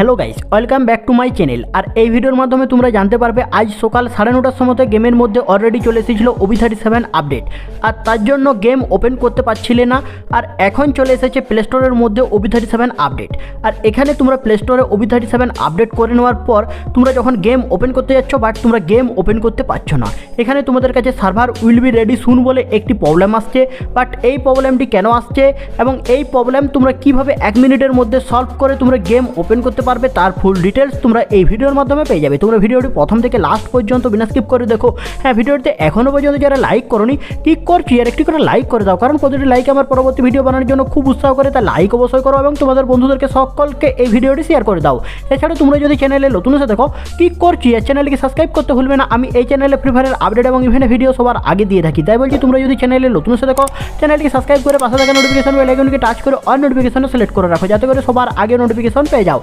Hello guys, welcome back to my channel. আর এই ভিডিওর মাধ্যমে তোমরা জানতে পারবে, আজ সকাল সাড়ে নটার সময় গেমের মধ্যে অলরেডি চলে এসেছিল ওবি থার্টি সেভেন আপডেট। আর তার জন্য গেম ওপেন করতে পারছিলে না, আর এখন চলে এসেছে প্লে স্টোরের মধ্যে ওবি থার্টি সেভেন আপডেট আর এখানে তোমরা প্লে স্টোরে ওবি থার্টি সেভেন আপডেট করে নেওয়ার পর, তোমরা যখন গেম ওপেন করতে যাচ্ছ বাট তোমরা গেম ওপেন করতে পারছ না। এখানে তোমাদের কাছে server will be ready soon বলে একটি প্রবলেম আসছে বাট এই প্রবলেমটি কেন আসছে, এবং এই প্রবলেম তোমরা কীভাবে এক মিনিটের মধ্যে সলভ করে তোমরা গেম ওপেন করতে পারবে, তার ফুল ডিটেলস তোমরা এই ভিডিওর মাধ্যমে পেয়ে যাবে। তোমরা ভিডিওটি প্রথম থেকে লাস্ট পর্যন্ত বিনা স্কিপ করে দেখো। হ্যাঁ ভিডিওটিতে এখনও পর্যন্ত যারা লাইক করনি কি করছি আর একটি করে লাইক করে দাও। কারণ প্রতিটি লাইক আমার পরবর্তী ভিডিও বানানোর জন্য খুব উৎসাহ করে, তাই লাইক অবশ্যই করো এবং তোমাদের বন্ধুদেরকে সকলকে এই ভিডিওটি শেয়ার করে দাও। এছাড়া তোমরা যদি চ্যানেলে নতুন এসে দেখো কি করছি আর চ্যানেলকে সাবস্ক্রাইব করতে ভুলবে না। আমি এই চ্যানেলে ফ্রি ফায়ারের আপডেট এবং ইভেন্টের ভিডিও সবার আগে দিয়ে থাকি। তাই বলছি, তোমরা যদি চ্যানেলে নতুন এসে দেখো চ্যানেলকে সাবস্ক্রাইব করে পাশে থাকা নোটিফিকেশন বেল আইকনকে টাচ করে অল নোটিফিকেশন সিলেক্ট করে রাখো। যাতে করে সবার আগে নোটিফিকেশন পেয়ে যাও।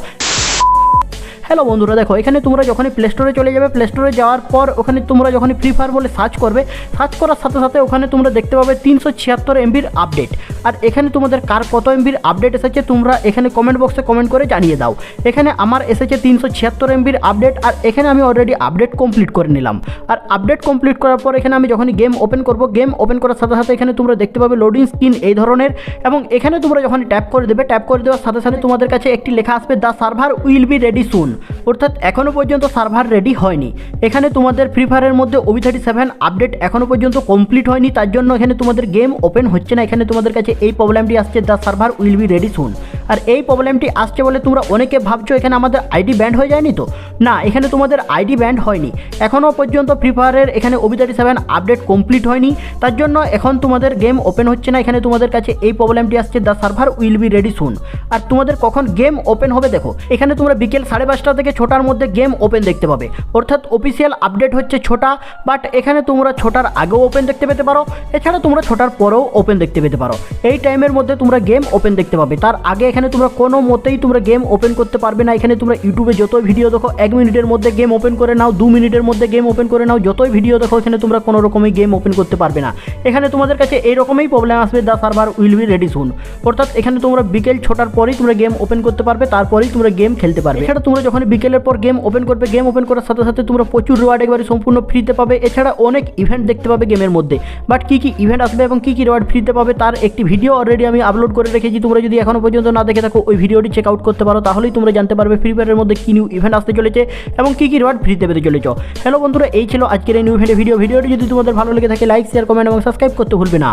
হ্যালো বন্ধুরা, দেখো, এখানে তোমরা যখনই প্লে স্টোরে চলে যাবে প্লে স্টোরে যাওয়ার পর ওখানে তোমরা যখনই ফ্রি ফায়ার বলে সার্চ করবে সার্চ করার সাথে সাথে ওখানে তোমরা দেখতে পাবে তিনশো ছিয়াত্তর এমবির আপডেট আর এখানে তোমাদের কার কত এমবির আপডেট এসেছে, তোমরা এখানে কমেন্ট বক্সে কমেন্ট করে জানিয়ে দাও। এখানে আমার এসেছে তিনশো ছিয়াত্তর এমবির আপডেট আর এখানে আমি অলরেডি আপডেট কমপ্লিট করে নিলাম। আর আপডেট কমপ্লিট করার পর এখানে আমি যখনই গেম ওপেন করব গেম ওপেন করার সাথে সাথে এখানে তোমরা দেখতে পাবে লোডিং স্ক্রিন এই ধরনের, এবং এখানে তোমরা যখন ট্যাপ করে দেবে ট্যাপ করে দেওয়ার সাথে সাথে তোমাদের কাছে একটি লেখা আসবে the server will be ready soon অর্থাৎ এখনও পর্যন্ত সার্ভার রেডি হয়নি। এখানে তোমাদের ফ্রি ফায়ারের মধ্যে ওবি থার্টি সেভেন আপডেট এখনও পর্যন্ত কমপ্লিট হয়নি, তার জন্য এখানে তোমাদের গেম ওপেন হচ্ছে না। এখানে তোমাদের কাছে এই প্রবলেমটি আসছে the server will be ready soon আর এই প্রবলেমটি আসছে বলে তোমরা অনেকে ভাবছ এখানে আমাদের আইডি ব্যান্ড হয়ে যায়নি তো? না, এখানে তোমাদের আইডি ব্যান্ড হয়নি। এখনও পর্যন্ত ফ্রি ফায়ারের এখানে OB thirty seven update complete হয়নি। তার জন্য এখন তোমাদের গেম ওপেন হচ্ছে না। এখানে তোমাদের কাছে এই প্রবলেমটি আসছে the server will be ready soon আর তোমাদের কখন গেম ওপেন হবে দেখো, এখানে তোমরা বিকেল সাড়ে পাঁচটা থেকে ছটার মধ্যে গেম ওপেন দেখতে পাবে। অর্থাৎ অফিসিয়াল আপডেট হচ্ছে ছোটা বাট এখানে তোমরা ছোটার আগেও ওপেন দেখতে পেতে পারো। এছাড়া তোমরা ছোটার পরেও ওপেন দেখতে পেতে পারো। এই টাইমের মধ্যে তোমরা গেম ওপেন দেখতে পাবে। তার আগে এখানে তোমরা কোনো মতেই তোমরা গেম ওপেন করতে পারবে না। এখানে তোমরা ইউটিউবে যতই ভিডিও দেখো, এক মিনিটের মধ্যে গেম ওপেন করে নাও, দু মিনিটের মধ্যে গেম ওপেন করে নাও, যতই ভিডিও দেখো, এখানে তোমরা কোনো রকমই গেম ওপেন করতে পারবে না। এখানে তোমাদের কাছে এইরকমই প্রবলেম আসবে the server will be ready soon অর্থাৎ এখানে তোমরা বিকেল ছটার পরেই তোমরা গেম ওপেন করতে পারবে, তারপরেই তোমরা গেম খেলতে পারবে। এছাড়া তোমরা যখন বিকেলের পর গেম ওপেন করবে গেম ওপেন করার সাথে সাথে তোমরা প্রচুর রিওয়ার্ড একবারে সম্পূর্ণ ফ্রিতে পাবে। এছাড়া অনেক ইভেন্ট দেখতে পাবে গেমের মধ্যে। বাট কী কী ইভেন্ট আসবে এবং কী কী রিওয়ার্ড ফ্রিতে পাবে, তার একটি ভিডিও অলরেডি আমি আপলোড করে রেখেছি। তোমরা যদি এখনও পর্যন্ত না দেখে থাকো, ওই ভিডিওটি চেক আউট করতে পারো, তাহলেই তোমরা জানতে পারবে ফ্রি ফায়ারের মধ্যে কী নিউ ইভেন্ট আসতে চলেছে এবং কী কী রিওয়ার্ড ফ্রিতে পেতে চলেছ। হ্যালো বন্ধুরা, এই ছিল আজকের এই নিউ ইভেন্টের ভিডিও ভিডিওটি যদি তোমাদের ভালো লেগে থাকে লাইক শেয়ার কমেন্ট এবং সাবস্ক্রাইব করতে ভুলবে না।